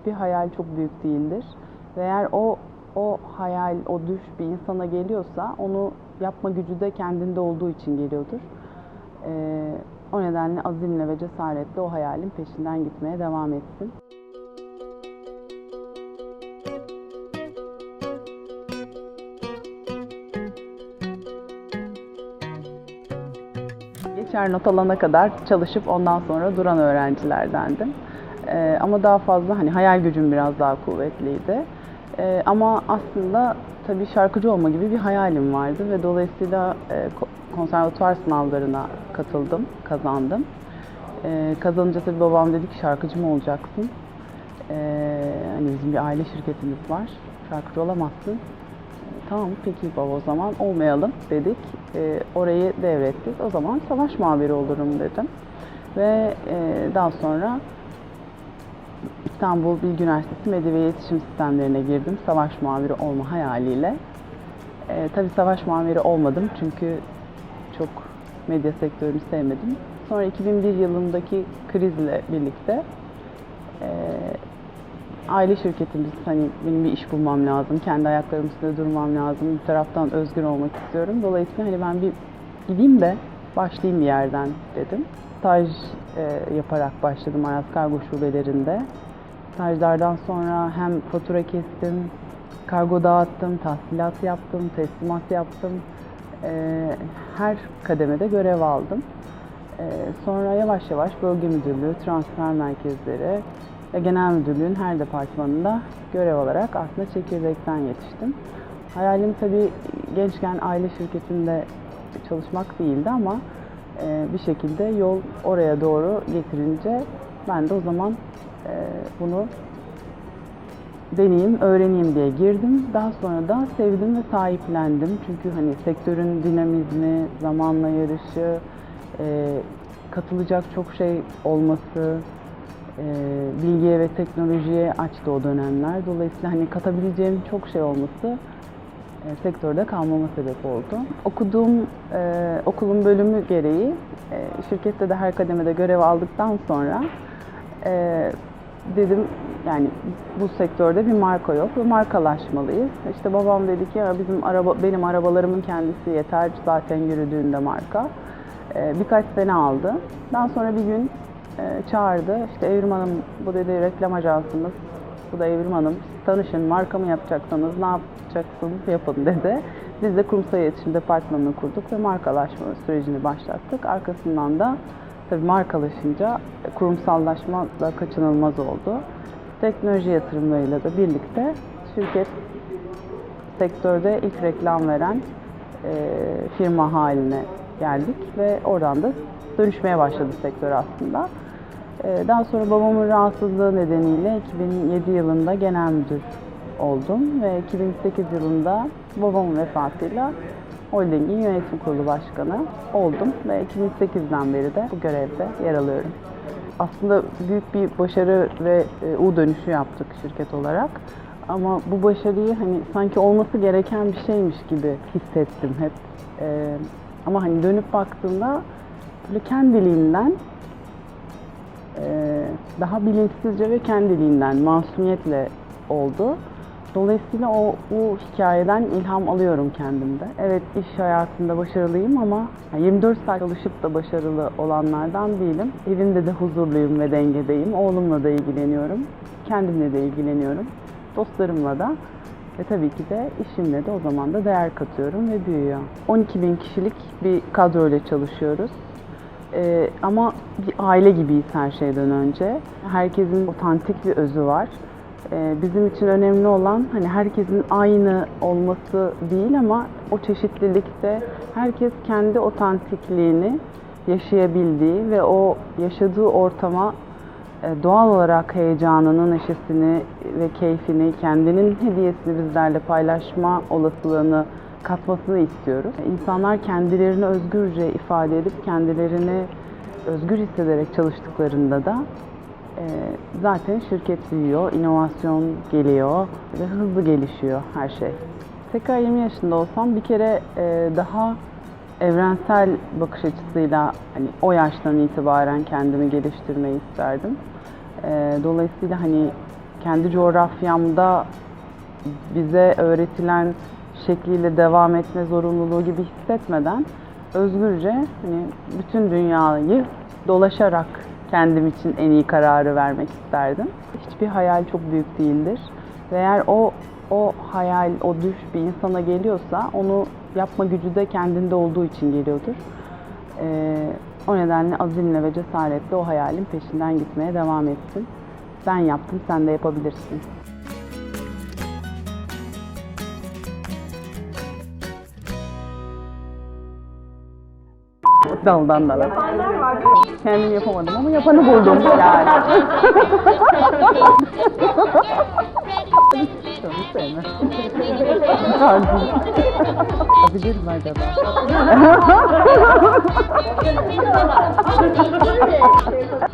hiçbir hayal çok büyük değildir. Ve eğer o o hayal, o düş bir insana geliyorsa onu yapma gücü de kendinde olduğu için geliyordur. Ee, o nedenle azimle ve cesaretle o hayalin peşinden gitmeye devam etsin. Geçer not alana kadar çalışıp ondan sonra duran öğrencilerdendim. Ee, ama daha fazla hani hayal gücüm biraz daha kuvvetliydi. Ee, ama aslında tabii şarkıcı olma gibi bir hayalim vardı ve dolayısıyla e, ko- konservatuvar sınavlarına katıldım, kazandım. Ee, kazanınca tabii babam dedi ki şarkıcı mı olacaksın? Ee, hani bizim bir aile şirketimiz var, şarkıcı olamazsın. Tamam peki baba o zaman olmayalım dedik. Ee, orayı devrettik. O zaman savaş muhabiri olurum dedim. Ve e, daha sonra İstanbul Bilgi Üniversitesi Medya ve İletişim Sistemlerine girdim. Savaş muhabiri olma hayaliyle. Ee, tabii savaş muhabiri olmadım çünkü çok medya sektörünü sevmedim. Sonra 2001 yılındaki krizle birlikte e, aile şirketimiz hani benim bir iş bulmam lazım, kendi ayaklarım üstünde durmam lazım, bir taraftan özgür olmak istiyorum. Dolayısıyla hani ben bir gideyim de başlayayım bir yerden dedim. Staj e, yaparak başladım Aras Kargo şubelerinde. Stajlardan sonra hem fatura kestim, kargo dağıttım, tahsilat yaptım, teslimat yaptım. E, her kademede görev aldım. Ee, Sonra yavaş yavaş bölge müdürlüğü, transfer merkezleri ve genel müdürlüğün her departmanında görev alarak aslında çekirdekten yetiştim. Hayalim tabii gençken aile şirketinde çalışmak değildi ama e, bir şekilde yol oraya doğru getirince ben de o zaman bunu deneyeyim, öğreneyim diye girdim. Daha sonra da sevdim ve sahiplendim. Çünkü hani sektörün dinamizmi, zamanla yarışı, e, katılacak çok şey olması, e, bilgiye ve teknolojiye açtı o dönemler. Dolayısıyla hani katabileceğim çok şey olması e, sektörde kalmama sebep oldu. Okuduğum e, okulun bölümü gereği e, şirkette de her kademede görev aldıktan sonra e, dedim yani bu sektörde bir marka yok ve markalaşmalıyız. İşte babam dedi ki ya bizim araba benim arabalarımın kendisi yeter zaten yürüdüğünde marka. E, birkaç sene aldı. Daha sonra bir gün e, çağırdı. İşte Evrim Hanım bu dedi reklam ajansımız. Bu da Evrim Hanım. Tanışın marka mı yapacaksanız ne yapacaksınız yapın dedi. Biz de kurumsal iletişim departmanını kurduk ve markalaşma sürecini başlattık. Arkasından da tabii markalaşınca kurumsallaşma da kaçınılmaz oldu. Teknoloji yatırımlarıyla da birlikte şirket sektörde ilk reklam veren e, firma haline geldik ve oradan da dönüşmeye başladı sektör aslında. E, daha sonra babamın rahatsızlığı nedeniyle 2007 yılında genel müdür oldum ve 2008 yılında babamın vefatıyla holdingin yönetim kurulu başkanı oldum ve 2008'den beri de bu görevde yer alıyorum. Aslında büyük bir başarı ve e, U dönüşü yaptık şirket olarak. Ama bu başarıyı hani sanki olması gereken bir şeymiş gibi hissettim hep. E, ama hani dönüp baktığımda böyle kendiliğinden e, daha bilinçsizce ve kendiliğinden, masumiyetle oldu. Dolayısıyla o bu hikayeden ilham alıyorum kendimde. Evet iş hayatında başarılıyım ama 24 saat çalışıp da başarılı olanlardan değilim. Evimde de huzurluyum ve dengedeyim. Oğlumla da ilgileniyorum. Kendimle de ilgileniyorum. Dostlarımla da ve tabii ki de işimle de o zaman da değer katıyorum ve büyüyor. 12 bin kişilik bir kadroyla çalışıyoruz. Ee, ama bir aile gibiyiz her şeyden önce. Herkesin otantik bir özü var. Ee, bizim için önemli olan hani herkesin aynı olması değil ama o çeşitlilikte herkes kendi otantikliğini yaşayabildiği ve o yaşadığı ortama e, doğal olarak heyecanını, neşesini ve keyfini, kendinin hediyesini bizlerle paylaşma olasılığını katmasını istiyoruz. İnsanlar kendilerini özgürce ifade edip kendilerini özgür hissederek çalıştıklarında da zaten şirket büyüyor, inovasyon geliyor ve hızlı gelişiyor her şey. Tekrar 20 yaşında olsam bir kere e, daha evrensel bakış açısıyla hani o yaştan itibaren kendimi geliştirmeyi isterdim. E, dolayısıyla hani kendi coğrafyamda bize öğretilen şekliyle devam etme zorunluluğu gibi hissetmeden özgürce hani bütün dünyayı dolaşarak kendim için en iyi kararı vermek isterdim. Hiçbir hayal çok büyük değildir. Ve eğer o o hayal, o düş bir insana geliyorsa onu yapma gücü de kendinde olduğu için geliyordur. Ee, o nedenle azimle ve cesaretle o hayalin peşinden gitmeye devam etsin. Ben yaptım, sen de yapabilirsin. Daldan dala. Kendim yapamadım ama yapanı buldum yani. Onu sevmem. Yapabilir mi acaba?